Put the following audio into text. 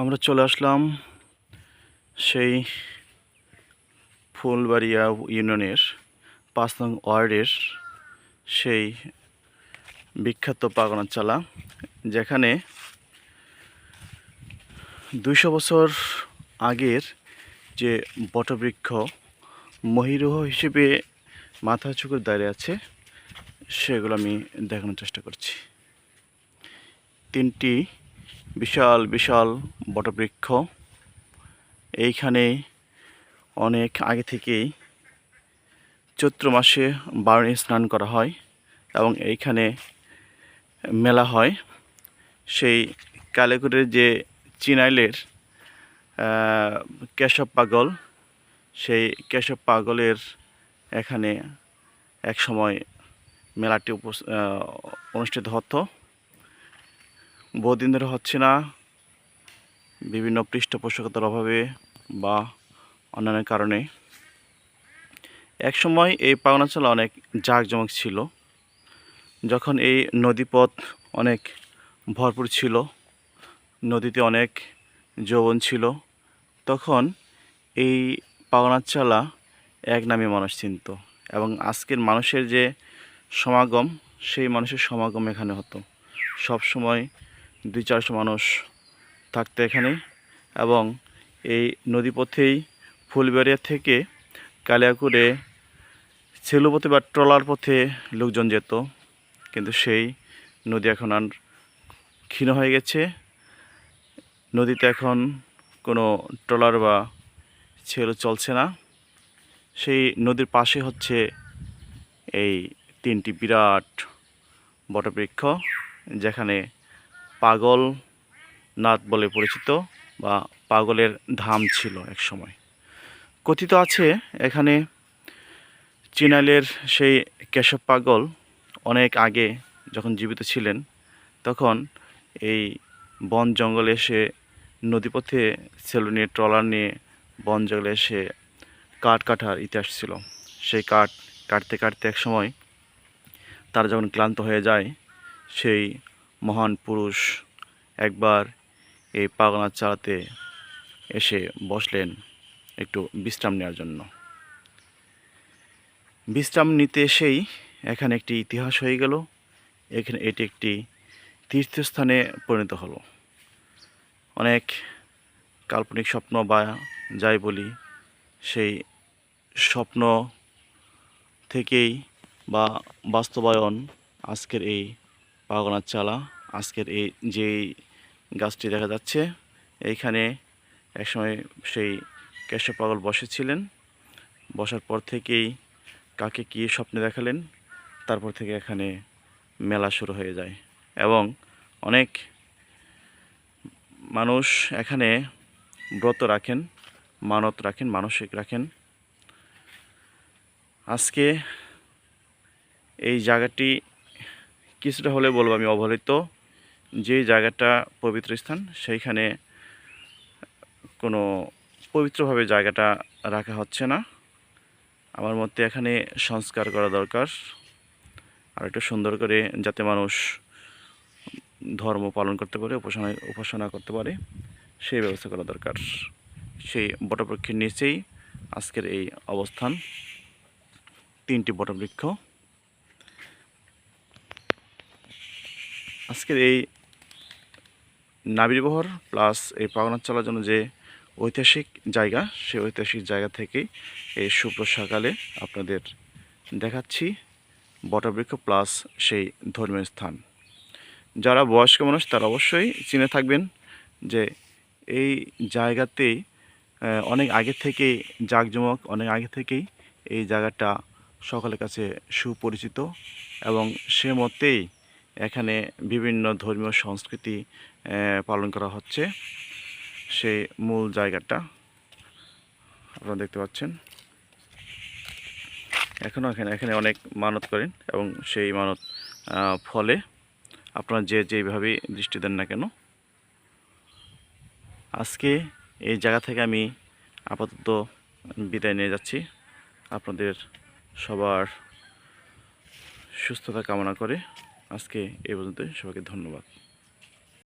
আমরা চলে আসলাম সেই ফুলবাড়িয়া ইউনিয়নের পাঁচ নং ওয়ার্ডের সেই বিখ্যাত পাগনার চালা যেখানে দুইশো বছর আগের যে বটবৃক্ষ মহিরুহ হিসেবে মাথা চুকুর দাঁড়িয়ে আছে, সেগুলো আমি দেখানোর চেষ্টা করছি। তিনটি বিশাল বিশাল বটবৃক্ষ। এইখানে অনেক আগে থেকেই চৈত্র মাসে বারণে স্নান করা হয় এবং এইখানে মেলা হয়। সেই কালেকুরের যে চিনাইলের কেশব পাগল, সেই কেশব পাগলের এখানে এক সময় মেলাটি অনুষ্ঠিত হতো। বহুদিন ধরে হচ্ছে না। বিভিন্ন পৃষ্ঠপোষকতার অভাবে বা অন্যান্য কারণে। এক সময় এই পাওনাচলা অনেক জাঁকজমক ছিল। যখন এই নদীপথ অনেক ভরপুর ছিল, নদীতে অনেক যৌবন ছিল, তখন এই পাওনাচালা এক নামে মানুষ চিনত এবং আজকের মানুষের যে সমাগম, সেই মানুষের সমাগম এখানে হতো। সব সময় দুই চারশো মানুষ থাকতো এখানে এবং এই নদীপথেই ফুলবাড়িয়া থেকে কালিয়াকুড়ে ছেলুপথে বা ট্রলার পথে লোকজন যেত, কিন্তু সেই নদী এখন আর ক্ষীণ হয়ে গেছে। নদীতে এখন কোনো ট্রলার বা ছেলু চলছে না। সেই নদীর পাশে হচ্ছে এই তিনটি বিরাট বটবৃক্ষ, যেখানে পাগল নাথ বলে পরিচিত বা পাগলের ধাম ছিল এক সময়। কথিত আছে, এখানে চিনাইলের সেই কেশব পাগল অনেক আগে যখন জীবিত ছিলেন, তখন এই বন জঙ্গলে এসে নদীপথে সেলু নিয়ে ট্রলার নিয়ে বন জঙ্গলে এসে কাঠ কাটার ইতিহাস ছিল। সেই কাঠ কাটতে কাটতে এক সময় তারা যখন ক্লান্ত হয়ে যায়, সেই মহান পুরুষ একবার এই পাগনা চালাতে এসে বসলেন একটু বিশ্রাম নেওয়ার জন্য। বিশ্রাম নিতে এসেই এখানে একটি ইতিহাস হয়ে গেল। এখানে এটি একটি তীর্থস্থানে পরিণত হলো। অনেক কাল্পনিক স্বপ্ন বা যাই বলি, সেই স্বপ্ন থেকেই বা বাস্তবায়ন আজকের এই পাগনার চালা। আজকের এই যেই গাছটি দেখা যাচ্ছে, এইখানে একসময় সেই কেশব পাগল বসেছিলেন। বসার পর থেকেই কাকে কী স্বপ্নে দেখালেন, তারপর থেকে এখানে মেলা শুরু হয়ে যায়। এবং অনেক মানুষ এখানে ব্রত রাখেন, মানত রাখেন, মানসিক রাখেন। আজকে এই জায়গাটি কিছুটা হলে বলব আমি অবহেলিত। যে জায়গাটা পবিত্র স্থান, সেইখানে কোনো পবিত্রভাবে জায়গাটা রাখা হচ্ছে না। আমার মতে এখানে সংস্কার করা দরকার। আর একটু সুন্দর করে যাতে মানুষ ধর্ম পালন করতে পারে, উপাসনা উপাসনা করতে পারে, সেই ব্যবস্থা করা দরকার। সেই বটবৃক্ষের নিচেই আজকের এই অবস্থান। তিনটি বটবৃক্ষ। আজকের এই নাবিরবহর প্লাস এই পাওনার চলার জন্য যে ঐতিহাসিক জায়গা, সেই ঐতিহাসিক জায়গা থেকেই এই শুভ্র সকালে আপনাদের দেখাচ্ছি বটবৃক্ষ প্লাস সেই ধর্মীয় স্থান। যারা বয়স্ক মানুষ, তারা অবশ্যই চিনে থাকবেন যে এই জায়গাতেই অনেক আগে থেকেই জাঁকজমক, অনেক আগে থেকেই এই জায়গাটা সকলের কাছে সুপরিচিত এবং সে মতেই এখানে বিভিন্ন ধর্মীয় সংস্কৃতি পালন করা হচ্ছে। সেই মূল জায়গাটা আপনারা দেখতে পাচ্ছেন। এখনও এখানে এখানে অনেক মানত করেন এবং সেই মানত ফলে আপনারা যে যেভাবে দৃষ্টি দেন না কেন, আজকে এই জায়গা থেকে আমি আপাতত বিদায় নিয়ে যাচ্ছি। আপনাদের সবার সুস্থতা কামনা করে আজকে এই পর্যন্ত সবাইকে ধন্যবাদ।